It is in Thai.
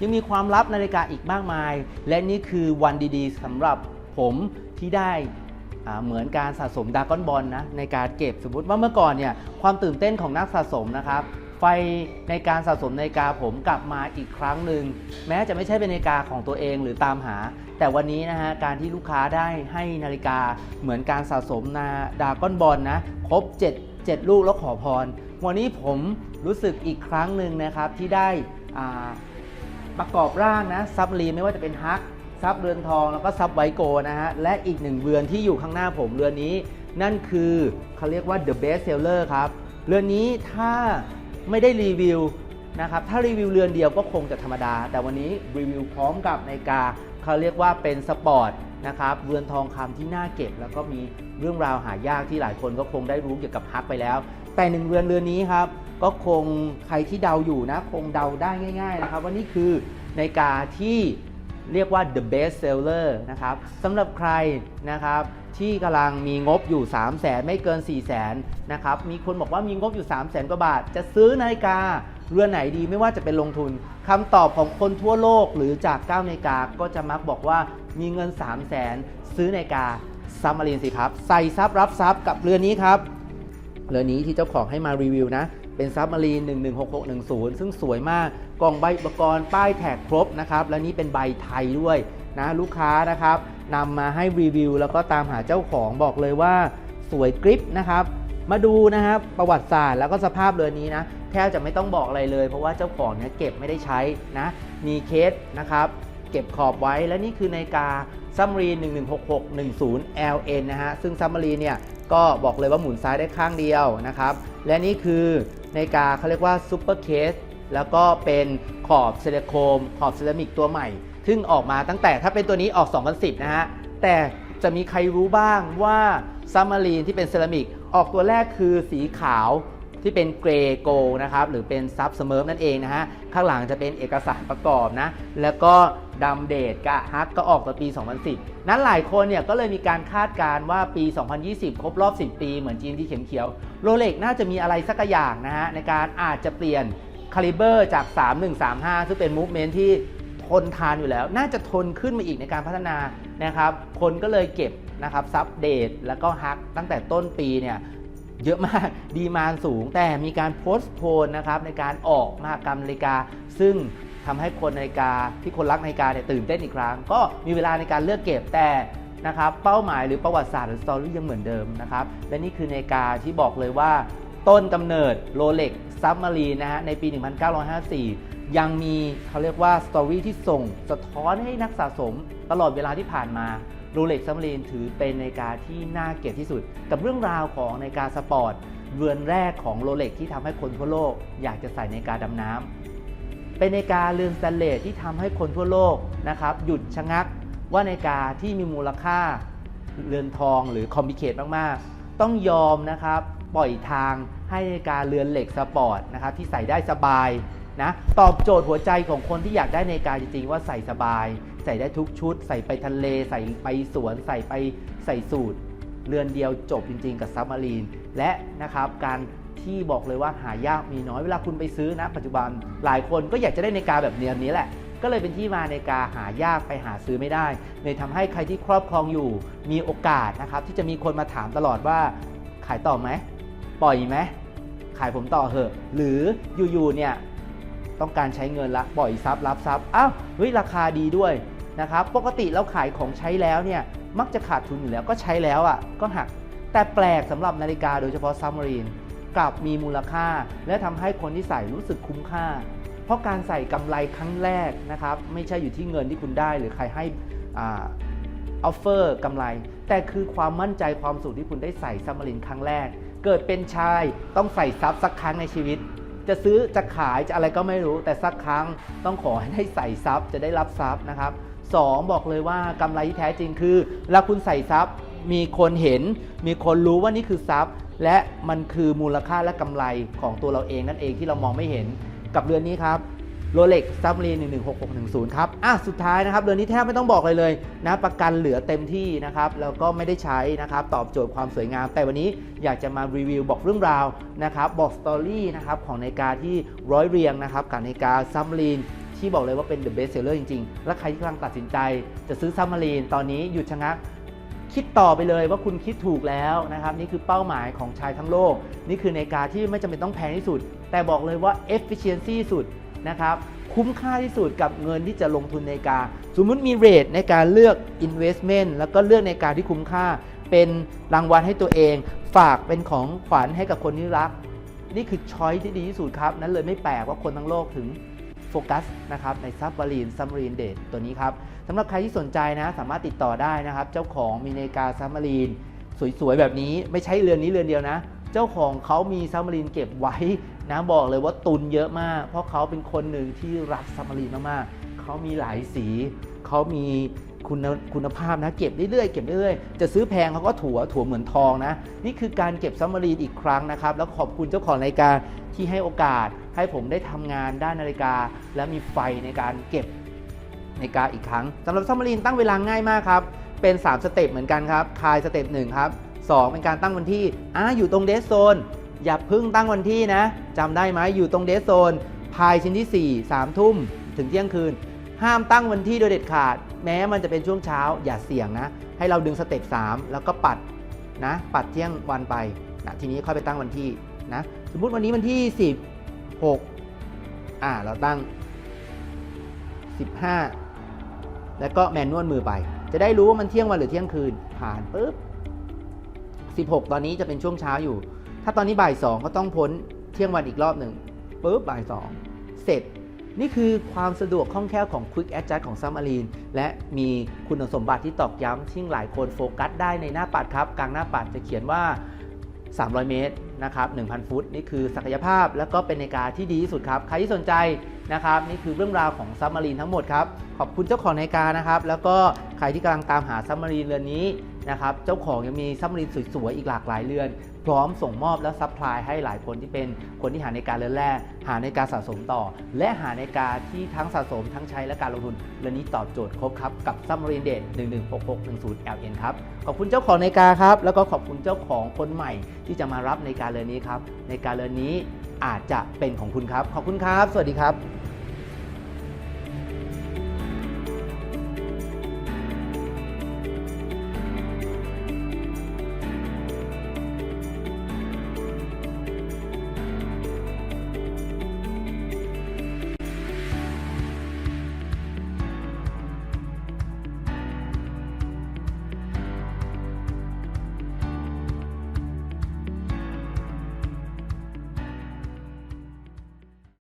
ยังมีความลับนาฬิกาอีกมากมาย และนี่คือวันดีๆสำหรับผมที่ได้เหมือนการสะสมดากอนบอลนะในการเก็บสมมติว่าเมื่อก่อนเนี่ยความตื่นเต้นของนักสะสมนะครับ ไฟในการสะสมนาฬิกาผมกลับมาอีกครั้งหนึ่งแม้จะไม่ใช่เป็นนาฬิกาของตัวเองหรือตามหา แต่วันนี้นะฮะการที่ลูกค้าได้ให้นาฬิกาเหมือนการสะสมนาดากอนบอลนะครบ 7 7 ลูกแล้วขอพร วันนี้ผมรู้สึกอีกครั้งหนึ่งนะครับที่ได้อ่า ประกอบร่างนะซับลีไม่ว่าจะเป็นฮักซับเรือนทองแล้วก็ซับไวโกนะฮะและอีกหนึ่งเรือนที่อยู่ข้างหน้าผมเรือนนี้ นั่นคือเขาเรียกว่า the best seller ครับเรือนนี้ถ้าไม่ได้รีวิวนะครับถ้ารีวิวเรือนเดียวก็คงจะธรรมดา แต่วันนี้รีวิวพร้อมกับนาฬิกาเขาเรียกว่าเป็นสปอร์ตนะครับเรือนทองคำที่น่าเก็บ แล้วก็มีเรื่องราวหายากที่หลายคนก็คงได้รู้เกี่ยวกับฮักไปแล้ว แต่หนึ่งเรือนเรือนนี้ครับ ก็คงใครที่เดาอยู่นะ คงเดาได้ง่าย ๆ นะครับ ว่านี่คือนาฬิกาที่เรียกว่า the best seller นะครับสำหรับใครนะครับที่กำลังมีงบอยู่ 3 0 0แสนไม่เกิน 4 0 0แสนนะครับ มีคนบอกว่ามีงบอยู่ 3 0 0แสนกว่าบาท จะซื้อนาฬิกาเรือนไหนดีไม่ว่าจะเป็นลงทุนคำตอบของคนทั่วโลกหรือจาก9นาฬิกาก็จะมักบอกว่ามีเงิน 3 0 0แสนซื้อนาฬิกาซัมมารีนสิครับ ใส่ซับรับซับกับเรือนนี้ครับ เรือนี้ที่เจ้าของให้มารีวิวนะ เป็นซับมารีน 116610 ซึ่งสวยมากกล่องใบอุปกรณ์ป้ายแท็กครบนะครับ และนี่เป็นใบไทยด้วยนะลูกค้านะครับนำมาให้รีวิว แล้วก็ตามหาเจ้าของบอกเลยว่าสวยกริปนะครับ มาดูนะครับประวัติศาสตร์แล้วก็สภาพเรือนี้นะแทบจะไม่ต้องบอกอะไรเลย เพราะว่าเจ้าของเนี่ยเก็บไม่ได้ใช้นะมีเคสนะครับ เก็บขอบไว้และนี่คือนาฬิกา ซัมมารี116610 LN นะฮะ ซึ่งซัมมารีเนี่ยก็บอกเลยว่าหมุนซ้ายได้ข้างเดียวนะครับ และนี่คือนาฬิกาเขาเรียกว่าซูเปอร์เคสแล้วก็เป็นขอบเซิลิโคม ขอบเซรามิกตัวใหม่ ซึ่งออกมาตั้งแต่ถ้าเป็นตัวนี้ออก 2010 นะฮะ แต่จะมีใครรู้บ้างว่าซัมมารีนที่เป็นเซรามิกออกตัวแรกคือสีขาว ที่เป็นเกรโกนะครับหรือเป็นซับเสมอนั่นเองนะฮะข้างหลังจะเป็นเอกสารประกอบนะแล้วก็ดำเดทกะฮักก็ออกตอนปี 2010 นั้นหลายคนเนี่ยก็เลยมีการคาดการณ์ว่าปี 2020 ครบรอบ 10 ปีเหมือนจีนที่เข็มเขียวโรเล็กน่าจะมีอะไรสักอย่างนะฮะในการอาจจะเปลี่ยนคาลิเบอร์จาก 3135 ซึ่งเป็นมูฟเมนที่ทนทานอยู่แล้ว น่าจะทนขึ้นมาอีกในการพัฒนานะครับ คนก็เลยเก็บนะครับซับเดทแล้วก็ฮักตั้งแต่ต้นปีเนี่ย เยอะมากดีมานสูง แต่มีการโพสต์โพนนะครับในการออกมหากรรมนาฬิกา ซึ่งทำให้คนนาฬิกาที่คนรักนาฬิกาเนี่ยตื่นเต้นอีกครั้ง ก็มีเวลาในการเลือกเก็บแต่นะครับเป้าหมายหรือประวัติศาสตร์หรือสตอรี่ยังเหมือนเดิมนะครับและนี่คือนาฬิกาที่บอกเลยว่า ต้นกำเนิดโรเล็กซับมารีนะฮะในปี 1954 ยังมีเขาเรียกว่าสตอรี่ที่ส่งสะท้อนให้นักสะสมตลอดเวลาที่ผ่านมา โรเล็กซัมมารีนถือเป็นนาฬิกาที่น่าเก็บที่สุด กับเรื่องราวของนาฬิกาสปอร์ตเรือนแรกของโรเล็กที่ทำให้คนทั่วโลก อยากจะใส่นาฬิกาดำน้ำเป็นนาฬิกาเรือนสแตนเลสที่ทำให้คนทั่วโลกนะครับหยุดชะงักว่านาฬิกาที่มีมูลค่าเรือนทองหรือคอมพิเคตมากๆ ต้องยอมนะครับปล่อยทางให้นาฬิกาเรือนเหล็กสปอร์ตนะครับที่ใส่ได้สบาย นะตอบโจทย์หัวใจของคนที่อยากได้นาฬิกาจริงๆว่าใส่สบาย ใส่ได้ทุกชุด ใส่ไปทะเล ใส่ไปสวน ใส่ไปใส่สูตรเรือนเดียวจบจริงๆกับซับมารีนและนะครับการที่บอกเลยว่าหายากมีน้อยเวลาคุณไปซื้อนะ ปัจจุบันหลายคนก็อยากจะได้นาฬิกาแบบเนียนนี้แหละ ก็เลยเป็นที่มานกาหายากไปหาซื้อไม่ได้เลยทำให้ใครที่ครอบครองอยู่ มีโอกาสนะครับที่จะมีคนมาถามตลอดว่าขายต่อไหมปล่อยไหมขายผมต่อเหอะ หรืออยู่ๆเนี่ย ต้องการใช้เงินละปล่อยซับรับซับอ้าวเฮ้ยราคาดีด้วยนะครับปกติเราขายของใช้แล้วเนี่ยมักจะขาดทุนอยู่แล้วก็ใช้แล้วอะก็หัก แต่แปลกสำหรับนาฬิกาโดยเฉพาะซัมมารีนกลับมีมูลค่า และทำให้คนที่ใส่รู้สึกคุ้มค่า เพราะการใส่กำไรครั้งแรกนะครับไม่ใช่อยู่ที่เงินที่คุณได้หรือใครให้ออฟเฟอร์กำไร แต่คือความมั่นใจความสุขที่คุณได้ใส่ซัมมารีนครั้งแรก เกิดเป็นชายต้องใส่ซับสักครั้งในชีวิต จะซื้อจะขายจะอะไรก็ไม่รู้ แต่สักครั้งต้องขอให้ได้ใส่ซับจะได้รับซับนะครับสองบอกเลยว่ากำไรที่แท้จริงคือแล้วคุณใส่ซับมีคนเห็น มีคนรู้ว่านี่คือซับและมันคือมูลค่าและกำไรของตัวเราเองนั่นเองที่เรามองไม่เห็นกับเรือนนี้ครับ โรเล็กซับรีน116610 ครับ อะ สุดท้ายนะครับ เรือนนี้แทบไม่ต้องบอกเลยเลยนะ ประกันเหลือเต็มที่นะครับ แล้วก็ไม่ได้ใช้นะครับ ตอบโจทย์ความสวยงาม แต่วันนี้อยากจะมารีวิวบอกเรื่องราวนะครับ บอกสตอรี่นะครับ ของนาฬิกาที่ร้อยเรียงนะครับ กับนาฬิกาซัมรีนที่บอกเลยว่าเป็น the best seller จริง ๆ และใครที่กำลังตัดสินใจ จะซื้อซัมมารีนตอนนี้หยุดชะงักคิดต่อไปเลยว่าคุณคิดถูกแล้วนะครับ นี่คือเป้าหมายของชายทั้งโลก นี่คือนาฬิกาที่ไม่จำเป็นต้องแพงที่สุด แต่บอกเลยว่า efficiency สุด นะครับคุ้มค่าที่สุดกับเงินที่จะลงทุนในนาฬิกาสมมุติมีเรทในการเลือก investment แล้วก็เลือกในการที่คุ้มค่า เป็นรางวัลให้ตัวเอง ฝากเป็นของขวัญให้กับคนที่รัก นี่คือช้อยที่ดีที่สุดครับ นั้นเลยไม่แปลกว่าคนทั้งโลกถึงโฟกัสนะครับในซับมารีนซัมารีนเดทตัวนี้ครับสำหรับใครที่สนใจนะ สามารถติดต่อได้นะครับ เจ้าของมีนาฬิกาซัมารีนสวยๆแบบนี้ไม่ใช่เรือนนี้เรือนเดียวนะ เจ้าของเขามีซัมารีนเก็บไว้ นะบอกเลยว่าตุนเยอะมาก เพราะเขาเป็นคนหนึ่งที่รักซับมารีนมากๆเขามีหลายสี เขามีคุณคุณภาพนะเก็บเรื่อยๆเก็บเรื่อยๆจะซื้อแพงเขาก็ถัวถั่วเหมือนทองนะ นี่คือการเก็บซับมารีนอีกครั้งนะครับ แล้วขอบคุณเจ้าของนาฬิกาที่ให้โอกาส ให้ผมได้ทำงานด้านนาฬิกา และมีไฟในการเก็บนาฬิกาอีกครั้งสำหรับซับมารีนตั้งเวลาง่ายมากครับเป็น 3 สเต็ปเหมือนกันครับคายสเต็ปหนึ่งครับ2เป็นการตั้งวันที่อ่าอยู่ตรงเดสโซน อย่าเพึ่งตั้งวันที่นะจำได้ไหมอยู่ตรงเดสโซนพายชิ้นที่ 4 3 ทุ่มถึงเที่ยงคืน ห้ามตั้งวันที่โดยเด็ดขาด แม้มันจะเป็นช่วงเช้าอย่าเสี่ยงนะ ให้เราดึงสเต็ป3แล้วก็ปัดนะ ปัดเที่ยงวันไปนะทีนี้ค่อยไปตั้งวันที่นะสมมุติวันนี้วันที่ 16อ่าเราตั้ง 15 แล้วก็แมนนวลมือไป จะได้รู้ว่ามันเที่ยงวันหรือเที่ยงคืนผ่านปุ๊บ16 ตอนนี้จะเป็นช่วงเช้าอยู่ ถ้าตอนนี้บ่าย2ก็ต้องพ้นเที่ยงวันอีกรอบหนึ่งปุ๊บบ่าย2เสร็จ นี่คือความสะดวกคล่องแคล่วของ Quick Adjust ของ Submarine และมีคุณสมบัติที่ตอกย้ำที่หลายคนโฟกัสได้ในหน้าปัดครับ กลางหน้าปัดจะเขียนว่า 300 เมตรนะครับ 1,000 ฟุต นี่คือศักยภาพและก็เป็นนาฬิกาที่ดีที่สุดครับ ใครที่สนใจนะครับ นี่คือเรื่องราวของซับมารีนทั้งหมดครับ ขอบคุณเจ้าของนาฬิกานะครับ แล้วก็ใครที่กำลังตามหาซับมารีนเรือนนี้ นะครับ เจ้าของยังมีซับมารีนสวยๆ อีกหลากหลายเรือน พร้อมส่งมอบและซัพพลายให้หลายคนที่เป็นคนที่หาในการเรือนแรกหาในการสะสมต่อ และหาในการที่ทั้งสะสมทั้งใช้และการลงทุนเรือนนี้ตอบโจทย์ครบครับ กับซับมารีนเดท116610 LN ครับ ขอบคุณเจ้าของในการครับ แล้วก็ขอบคุณเจ้าของคนใหม่ ที่จะมารับในการเรือนนี้ครับ ในการเรือนนี้อาจจะเป็นของคุณครับ ขอบคุณครับ สวัสดีครับ